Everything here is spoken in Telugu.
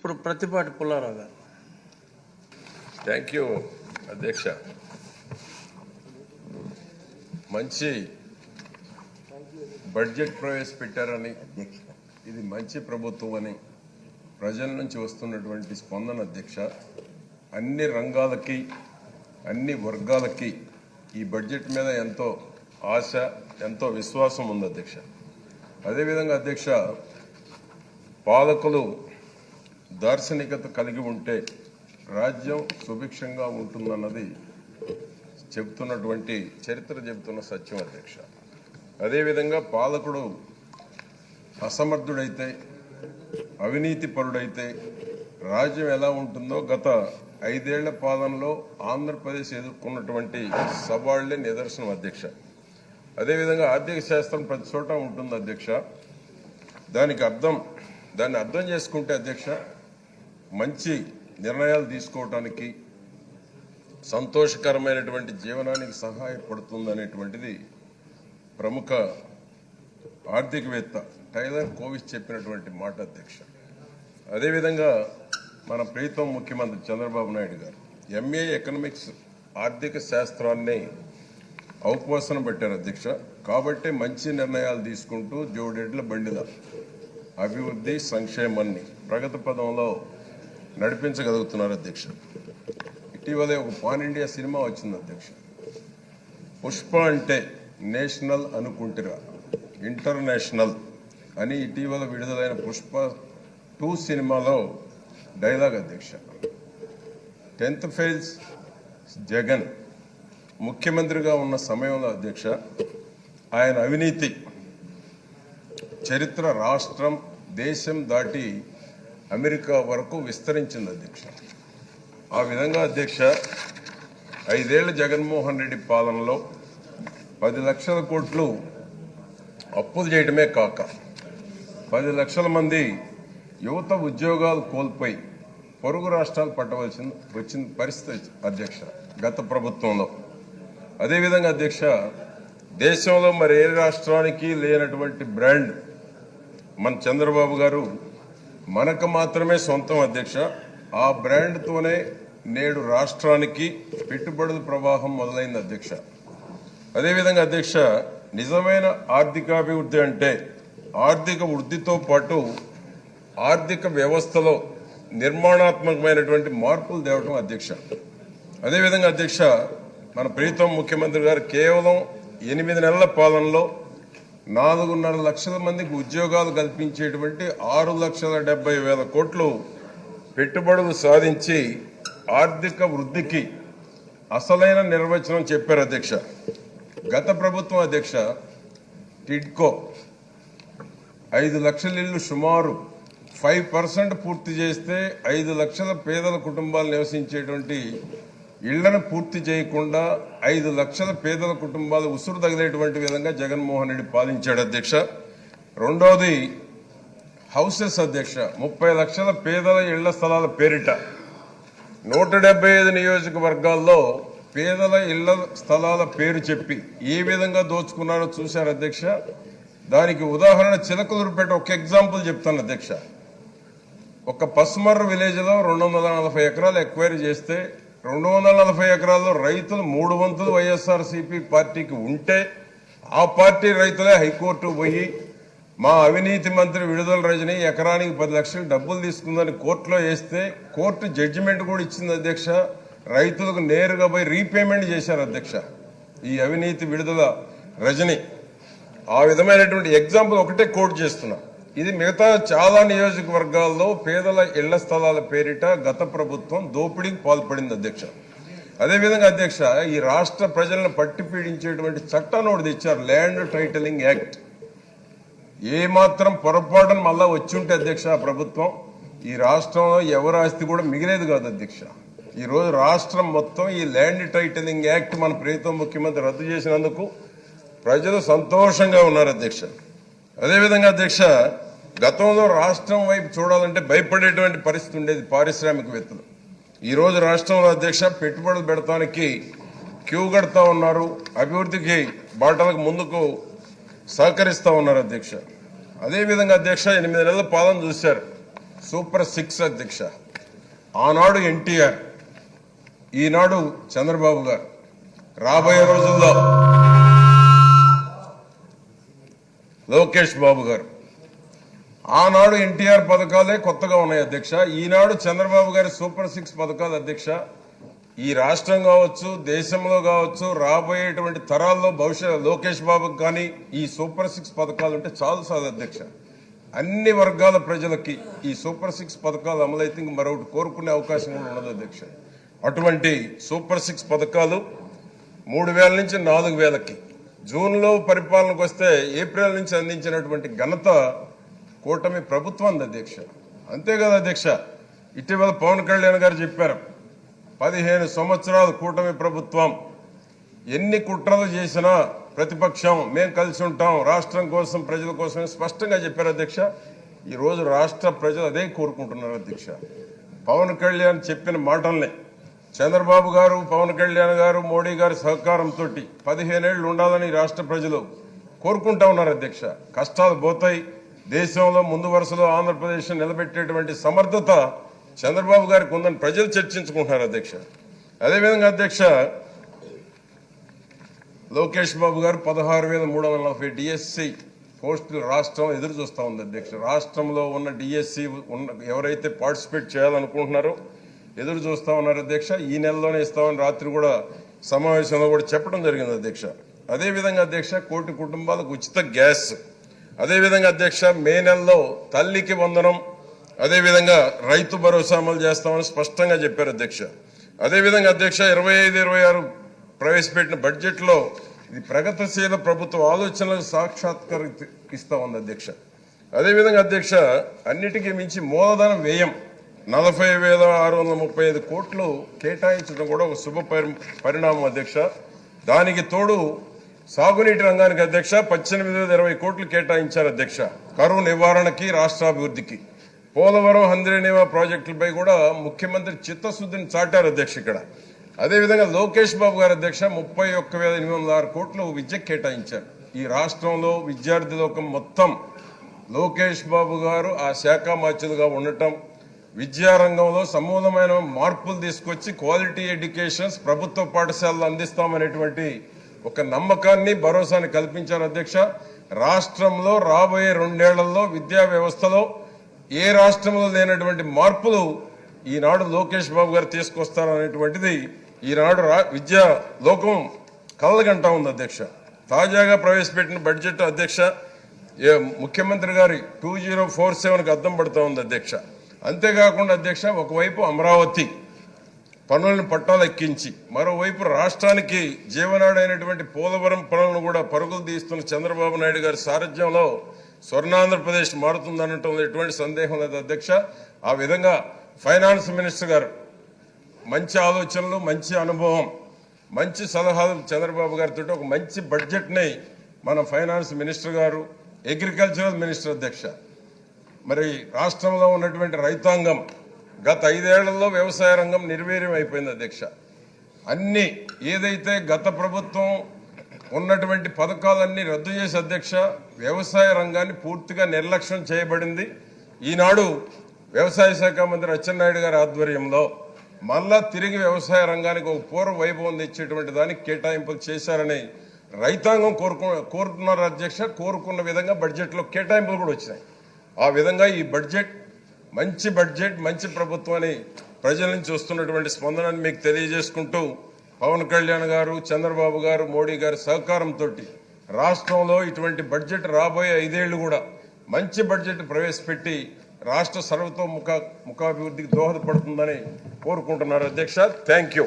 ఇప్పుడు ప్రతిపాటి పుల్లారావు గారు. థ్యాంక్ యూ అధ్యక్ష. మంచి బడ్జెట్ ప్రవేశపెట్టారని ఇది మంచి ప్రభుత్వం అని ప్రజల నుంచి వస్తున్నటువంటి స్పందన అధ్యక్ష. అన్ని రంగాలకి అన్ని వర్గాలకి ఈ బడ్జెట్ మీద ఎంతో ఆశ ఎంతో విశ్వాసం ఉంది అధ్యక్ష. అదేవిధంగా అధ్యక్ష పాలకులు దార్శనికత కలిగి ఉంటే రాజ్యం సుభిక్షంగా ఉంటుందన్నది చెబుతున్నటువంటి చరిత్ర చెబుతున్న సత్యం అధ్యక్ష అదేవిధంగా పాలకుడు అసమర్థుడైతే అవినీతి పరుడైతే రాజ్యం ఎలా ఉంటుందో గత ఐదేళ్ళ పాలనలో ఆంధ్రప్రదేశ్ ఎదుర్కొన్నటువంటి సవాళ్ళే నిదర్శనం అధ్యక్ష. అదేవిధంగా ఆర్థిక శాస్త్రం ప్రతి చోట ఉంటుంది అధ్యక్ష. దానికి అర్థం దాన్ని అర్థం చేసుకుంటే అధ్యక్ష మంచి నిర్ణయాలు తీసుకోవటానికి సంతోషకరమైనటువంటి జీవనానికి సహాయపడుతుంది అనేటువంటిది ప్రముఖ ఆర్థికవేత్త టైలర్ కోవిస్ చెప్పినటువంటి మాట అధ్యక్ష. అదేవిధంగా మన ప్రీతం ముఖ్యమంత్రి చంద్రబాబు నాయుడు గారు ఎంఏ ఎకనామిక్స్ ఆర్థిక శాస్త్రాన్ని ఔపోసన పెట్టారు అధ్యక్ష. కాబట్టి మంచి నిర్ణయాలు తీసుకుంటూ జోడెడ్ల బండిల అభివృద్ధి సంక్షేమాన్ని ప్రగతి పదంలో నడిపించగలుగుతున్నారు అధ్యక్ష ఇటీవలే ఒక పాన్ ఇండియా సినిమా వచ్చింది అధ్యక్ష పుష్ప అంటే నేషనల్ అనుకుంటురా. ఇంటర్నేషనల్. అని ఇటీవల విడుదలైన పుష్ప టూ సినిమాలో డైలాగ్ అధ్యక్ష. Tenth fails Jagan. ముఖ్యమంత్రిగా ఉన్న సమయంలో అధ్యక్ష ఆయన అవినీతి. చరిత్ర రాష్ట్రం దేశం దాటి అమెరికా వరకు విస్తరించింది అధ్యక్ష. ఆ విధంగా అధ్యక్ష ఐదేళ్ళ జగన్మోహన్ రెడ్డి పాలనలో పది లక్షల కోట్లు అప్పులు చేయడమే కాక పది లక్షల మంది యువత ఉద్యోగాలు కోల్పోయి పొరుగు రాష్ట్రాలు పట్టవలసిన వచ్చిన పరిస్థితి అధ్యక్ష గత ప్రభుత్వంలో. అదేవిధంగా అధ్యక్ష దేశంలో మరి ఏ రాష్ట్రానికి లేనటువంటి బ్రాండ్ మన చంద్రబాబు గారు మనకు మాత్రమే సొంతం అధ్యక్ష. ఆ బ్రాండ్తోనే నేడు రాష్ట్రానికి పెట్టుబడుల ప్రవాహం మొదలైంది అధ్యక్ష. అదేవిధంగా అధ్యక్ష నిజమైన ఆర్థికాభివృద్ధి అంటే ఆర్థిక వృద్ధితో పాటు ఆర్థిక వ్యవస్థలో నిర్మాణాత్మకమైనటువంటి మార్పులు తేవటం అధ్యక్ష. అదేవిధంగా అధ్యక్ష మన ప్రీతం ముఖ్యమంత్రి గారు కేవలం ఎనిమిది నెలల పాలనలో నాలుగున్నర లక్షల మందికి ఉద్యోగాలు కల్పించేటువంటి ఆరు లక్షల డెబ్బై వేల కోట్లు పెట్టుబడులు సాధించి ఆర్థిక వృద్ధికి అసలైన నిర్వచనం చెప్పారు అధ్యక్ష. గత ప్రభుత్వం అధ్యక్ష టిడ్కో ఐదు లక్షల ఇల్లు సుమారు ఫైవ్ పర్సెంట్ పూర్తి చేస్తే ఐదు లక్షల పేదల కుటుంబాలు నివసించేటువంటి ఇళ్ళను పూర్తి చేయకుండా ఐదు లక్షల పేదల కుటుంబాలు ఉసురు తగిలేటువంటి విధంగా జగన్మోహన్ రెడ్డి పాలించాడు అధ్యక్ష. రెండవది హౌసెస్ అధ్యక్ష ముప్పై లక్షల పేదల ఇళ్ళ స్థలాల పేరిట. నూట డెబ్బై ఐదు నియోజకవర్గాల్లో పేదల ఇళ్ళ స్థలాల పేరు చెప్పి ఏ విధంగా దోచుకున్నారో చూశారు అధ్యక్ష. దానికి ఉదాహరణ చిలకలూరుపేట ఒక ఎగ్జాంపుల్ చెప్తాను అధ్యక్ష. ఒక పస్మర్ విలేజ్లో రెండు వందల నలభై ఎకరాలు ఎక్వైరీ చేస్తే రెండు వందల నలభై ఎకరాల్లో రైతులు మూడు వంతులు వైఎస్ఆర్ పార్టీకి ఉంటే ఆ పార్టీ రైతులే హైకోర్టు పోయి మా అవినీతి మంత్రి విడుదల రజని ఎకరానికి పది లక్షలు డబ్బులు తీసుకుందని కోర్టులో వేస్తే కోర్టు జడ్జిమెంట్ కూడా ఇచ్చింది అధ్యక్ష. రైతులకు నేరుగా పోయి రీపేమెంట్ చేశారు అధ్యక్ష. ఈ అవినీతి విడుదల రజని. ఆ విధమైనటువంటి ఎగ్జాంపుల్ ఒకటే కోర్టు చేస్తున్నా. ఇది మిగతా చాలా నియోజకవర్గాల్లో పేదల ఇళ్ళ స్థలాల పేరిట గత ప్రభుత్వం దోపిడీకి పాల్పడింది అధ్యక్ష. అదేవిధంగా అధ్యక్ష ఈ రాష్ట్ర ప్రజలను పట్టి పీడించేటువంటి చట్టాన్ని ఒకటి తెచ్చారు ల్యాండ్ టైటిలింగ్ యాక్ట్ ఏమాత్రం పొరపాటును పొరపాటున మళ్ళా వచ్చి ఉంటే అధ్యక్ష ప్రభుత్వం ఈ రాష్ట్రంలో ఎవరి ఆస్తి కూడా మిగిలేదు కాదు అధ్యక్ష. ఈరోజు రాష్ట్రం మొత్తం ఈ ల్యాండ్ టైటిలింగ్ యాక్ట్ మన ప్రీతం ముఖ్యమంత్రి రద్దు చేసినందుకు ప్రజలు సంతోషంగా ఉన్నారు అధ్యక్ష. అదేవిధంగా అధ్యక్ష గతంలో రాష్ట్రం వైపు చూడాలంటే భయపడేటువంటి పరిస్థితి ఉండేది పారిశ్రామికవేత్తలు. ఈరోజు రాష్ట్రంలో అధ్యక్ష పెట్టుబడులు పెడతానికి క్యూ కడతా ఉన్నారు. అభివృద్ధికి బాటలకు ముందుకు సహకరిస్తూ ఉన్నారు అధ్యక్ష. అదేవిధంగా అధ్యక్ష ఎనిమిది నెలల పాలన చూశారు. సూపర్ సిక్స్ అధ్యక్ష. ఆనాడు ఎన్టీఆర్ ఈనాడు చంద్రబాబు గారు. రాబోయే రోజుల్లో లోకేష్ బాబు గారు. ఆనాడు ఎన్టీఆర్ పథకాలే కొత్తగా ఉన్నాయి అధ్యక్ష. ఈనాడు చంద్రబాబు గారి సూపర్ సిక్స్ పథకాలు అధ్యక్ష. ఈ రాష్ట్రం కావచ్చు దేశంలో కావచ్చు రాబోయేటువంటి తరాల్లో భవిష్యత్ లోకేష్ బాబుకి కానీ ఈ సూపర్ సిక్స్ పథకాలు ఉంటే చాలు సార్ అధ్యక్ష. అన్ని వర్గాల ప్రజలకి ఈ సూపర్ సిక్స్ పథకాలు అమలైతే ఇంక మరొకటి కోరుకునే అవకాశం కూడా ఉండదు అధ్యక్ష. అటువంటి సూపర్ సిక్స్ పథకాలు మూడు వేల నుంచి నాలుగు వేలకి. జూన్లో పరిపాలనకు వస్తే ఏప్రిల్ నుంచి అందించినటువంటి ఘనత కూటమి ప్రభుత్వం అధ్యక్ష. అంతే కదా అధ్యక్ష. ఇటీవల పవన్ కళ్యాణ్ గారు చెప్పారు పదిహేను సంవత్సరాలు కూటమి ప్రభుత్వం. ఎన్ని కుట్రలు చేసినా ప్రతిపక్షం మేము కలిసి ఉంటాం రాష్ట్రం కోసం ప్రజల కోసం స్పష్టంగా చెప్పారు అధ్యక్ష. ఈరోజు రాష్ట్ర ప్రజలు అదే కోరుకుంటున్నారు అధ్యక్ష. పవన్ కళ్యాణ్ చెప్పిన మాటల్ని చంద్రబాబు గారు పవన్ కళ్యాణ్ గారు మోడీ గారి సహకారంతో పదిహేనేళ్ళు ఉండాలని రాష్ట్ర ప్రజలు కోరుకుంటా ఉన్నారు అధ్యక్ష. కష్టాలు పోతాయి దేశంలో ముందు వరుసలో ఆంధ్రప్రదేశ్ నిలబెట్టేటువంటి సమర్థత చంద్రబాబు గారికి ఉందని ప్రజలు చర్చించుకుంటున్నారు అధ్యక్ష. అదేవిధంగా అధ్యక్ష లోకేష్ బాబు గారు పదహారు వేల మూడు వందల నలభై డిఎస్సి పోస్టులు రాష్ట్రం ఎదురు చూస్తా ఉంది అధ్యక్ష. రాష్ట్రంలో ఉన్న డిఎస్సి ఉన్న ఎవరైతే పార్టిసిపేట్ చేయాలనుకుంటున్నారో ఎదురు చూస్తా ఉన్నారు అధ్యక్ష. ఈ నెలలోనే ఇస్తామని రాత్రి కూడా సమావేశంలో కూడా చెప్పడం జరిగింది అధ్యక్ష. అదేవిధంగా అధ్యక్ష కోటి కుటుంబాలకు ఉచిత గ్యాస్ అదేవిధంగా అధ్యక్ష మే నెలలో తల్లికి వందనం అదేవిధంగా రైతు భరోసా అమలు చేస్తామని స్పష్టంగా చెప్పారు అధ్యక్ష. అదేవిధంగా అధ్యక్ష ఇరవై ఐదు ఇరవై ఆరు ప్రవేశపెట్టిన బడ్జెట్లో ఇది ప్రగతిశీల ప్రభుత్వ ఆలోచనలకు సాక్షాత్కరిస్తా ఉంది అధ్యక్ష. అదేవిధంగా అధ్యక్ష అన్నిటికీ మించి మూలధన వ్యయం నలభై వేల ఆరు వందల ముప్పై ఐదు కోట్లు కేటాయించడం కూడా ఒక శుభ పరి- పరిణామం అధ్యక్ష. దానికి తోడు సాగునీటి రంగానికి అధ్యక్ష పద్దెనిమిది వేల ఇరవై కోట్లు కేటాయించారు అధ్యక్ష. కరువు నివారణకి రాష్ట్రాభివృద్ధికి. పోలవరం హంద్రేనేవా ప్రాజెక్టులపై కూడా ముఖ్యమంత్రి చిత్తశుద్ధిని చాటారు అధ్యక్ష ఇక్కడ. అదేవిధంగా లోకేష్ బాబు గారు అధ్యక్ష ముప్పై ఒక్క వేల ఎనిమిది వందల ఆరు కోట్లు విద్యకు కేటాయించారు. ఈ రాష్ట్రంలో విద్యార్థి లోకం మొత్తం లోకేష్ బాబు గారు ఆ శాఖ మార్చులుగా ఉండటం విద్యారంగంలో సమూలమైన మార్పులు తీసుకొచ్చి క్వాలిటీ ఎడ్యుకేషన్స్ ప్రభుత్వ పాఠశాలలు అందిస్తామనేటువంటి ఒక నమ్మకాన్ని భరోసాని కల్పించారు అధ్యక్ష. రాష్ట్రంలో రాబోయే రెండేళ్ళలో విద్యా వ్యవస్థలో ఏ రాష్ట్రంలో లేనటువంటి మార్పులు ఈనాడు లోకేష్ బాబు గారు తీసుకొస్తారనేటువంటిది ఈనాడు రా విద్యా లోకం కలగంటా ఉంది అధ్యక్ష. తాజాగా ప్రవేశపెట్టిన బడ్జెట్ అధ్యక్ష ముఖ్యమంత్రి గారి టూ జీరో ఫోర్ సెవెన్కి అద్దం పడుతూ ఉంది అధ్యక్ష. అంతేకాకుండా అధ్యక్ష ఒకవైపు అమరావతి పనులను పట్టాలెక్కించి మరోవైపు రాష్ట్రానికి జీవనాడైనటువంటి పోలవరం పనులను కూడా పరుగులు తీస్తున్న చంద్రబాబు నాయుడు గారి సారథ్యంలో స్వర్ణాంధ్రప్రదేశ్ మారుతుందనటంలో ఎటువంటి సందేహం లేదు అధ్యక్ష. ఆ విధంగా ఫైనాన్స్ మినిస్టర్ గారు మంచి ఆలోచనలు మంచి అనుభవం మంచి సలహాలు చంద్రబాబు గారితో ఒక మంచి బడ్జెట్ని మన ఫైనాన్స్ మినిస్టర్ గారు అగ్రికల్చరల్ మినిస్టర్ అధ్యక్ష. మరి రాష్ట్రంలో ఉన్నటువంటి రైతాంగం గత ఐదేళ్ళలో వ్యవసాయ రంగం నిర్వీర్యం అయిపోయింది అధ్యక్ష. అన్ని ఏదైతే గత ప్రభుత్వం ఉన్నటువంటి పథకాలన్నీ రద్దు చేసి అధ్యక్ష వ్యవసాయ రంగాన్ని పూర్తిగా నిర్లక్ష్యం చేయబడింది. ఈనాడు వ్యవసాయ శాఖ మంత్రి అచ్చెన్నాయుడు గారి ఆధ్వర్యంలో మళ్ళా తిరిగి వ్యవసాయ రంగానికి ఒక పూర్వ వైభవం తెచ్చేటువంటి దానికి కేటాయింపులు చేశారని రైతాంగం కోరుకు కోరుకున్నారు అధ్యక్ష. కోరుకున్న విధంగా బడ్జెట్లో కేటాయింపులు కూడా వచ్చినాయి. ఆ విధంగా ఈ బడ్జెట్ మంచి బడ్జెట్ మంచి ప్రభుత్వాన్ని ప్రజల నుంచి వస్తున్నటువంటి స్పందనని మీకు తెలియజేసుకుంటూ పవన్ కళ్యాణ్ గారు చంద్రబాబు గారు మోడీ గారు సహకారంతో రాష్ట్రంలో ఇటువంటి బడ్జెట్ రాబోయే ఐదేళ్ళు కూడా మంచి బడ్జెట్ ప్రవేశపెట్టి రాష్ట్ర సర్వతోముఖ ముఖాభివృద్ధికి దోహదపడుతుందని కోరుకుంటున్నారు అధ్యక్ష. Thank you